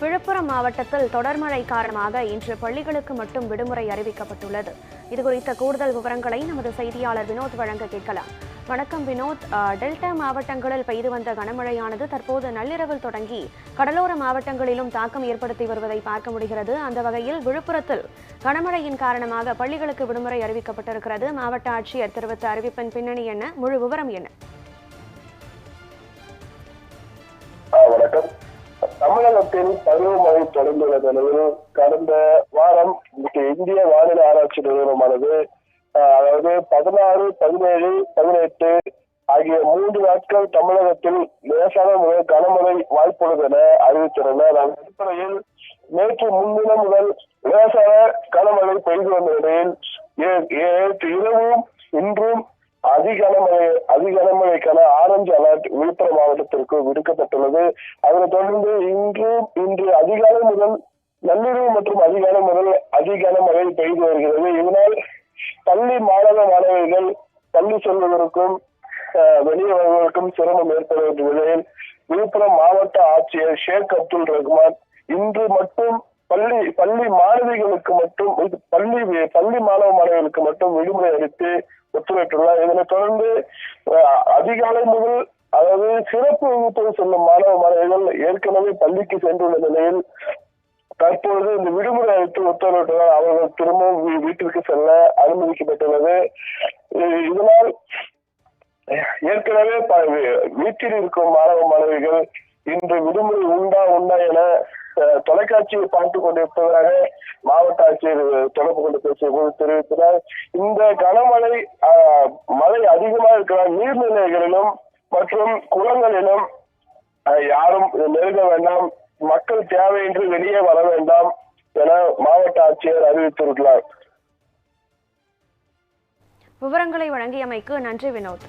விழுப்புரம் மாவட்டத்தில் தொடர் மழை காரணமாக இன்று பள்ளிகளுக்கு மட்டும் விடுமுறை அறிவிக்கப்பட்டுள்ளது. இதுகுறித்த கூடுதல் விவரங்களை நமது செய்தியாளர் வினோத் வழங்க கேட்கலாம். வணக்கம் வினோத். டெல்டா மாவட்டங்களில் பெய்து வந்த கனமழையானது தற்போது நள்ளிரவில் தொடங்கி கடலோர மாவட்டங்களிலும் தாக்கம் ஏற்படுத்தி வருவதை பார்க்க முடிகிறது. அந்த வகையில் விழுப்புரத்தில் கனமழையின் காரணமாக பள்ளிகளுக்கு விடுமுறை அறிவிக்கப்பட்டிருக்கிறது. மாவட்ட ஆட்சியர் தெரிவித்த அறிவிப்பின் பின்னணி என்ன? முழு விவரம் என்ன? தமிழகத்தில் பருவமழை தொடர்ந்துள்ள நிலையில் கடந்த வாரம் இந்திய வானிலை ஆராய்ச்சி நிறுவனமானது அதாவது பதினாறு பதினேழு பதினெட்டு ஆகிய மூன்று நாட்கள் தமிழகத்தில் லேசான முதல் கனமழை வாய்ப்புள்ளது என அறிவித்துள்ளனர் அதன் அடிப்படையில் நேற்று முன்தினம் முதல் லேசான கனமழை பெய்து வந்த நிலையில் ஏ- இரவும் இன்றும் அதிக கனமழை அதிக கனமழைக்கான ஆரஞ்சு அலர்ட் விழுப்புரம் மாவட்டத்திற்கு விடுக்கப்பட்டுள்ளது. அதனைத் தொடர்ந்து இன்று இன்று அதிகாலை முதல் நள்ளிரவு மற்றும் அதிகாலை முதல் அதிக மழை பெய்து வருகிறது. இதனால் பள்ளி மாணவ மாணவிகள் பள்ளி செல்வதற்கும் அஹ், வெளியே வருவதற்கும் சிரமம் ஏற்படுகின்ற நிலையில் விழுப்புரம் மாவட்ட ஆட்சியர் ஷேக் அப்துல் ரஹ்மான் இன்று மட்டும் பள்ளி பள்ளி மாணவிகளுக்கு மட்டும் பள்ளி பள்ளி மாணவ மாணவிகளுக்கு மட்டும் விடுமுறை அளித்து உத்தரவிட்டுள்ளார் இதனைத் தொடர்ந்து அதிகாலை முதல் அதாவது சிறப்பு வகுப்பு செல்லும் மாணவ மாணவிகள் ஏற்கனவே பள்ளிக்கு சென்றுள்ள நிலையில் தற்பொழுது இந்த விடுமுறை அளித்து உத்தரவிட்டதால் அவர்கள் திரும்பவும் வீட்டிற்கு செல்ல அனுமதிக்கப்பட்டுள்ளது. இதனால் ஏற்கனவே வீட்டில் இருக்கும் மாணவ மாணவிகள் இன்று விடுமுறை உண்டா உண்டா என தொலைக்காட்சியை பார்த்து கொண்டிருப்பதாக மாவட்ட ஆட்சியர் தொடர்பு கொண்டு பேசிய போது தெரிவித்தனர் இந்த கனமழை மழை அதிகமாக இருக்கிற நீர்நிலைகளிலும் மற்றும் குளங்களிலும் யாரும் நெருங்க வேண்டாம். மக்கள் தேவையின்றி வெளியே வர வேண்டாம் என மாவட்ட ஆட்சியர் அறிவித்திருக்கிறார். விவரங்களை வழங்கியமைக்கு நன்றி வினோத்.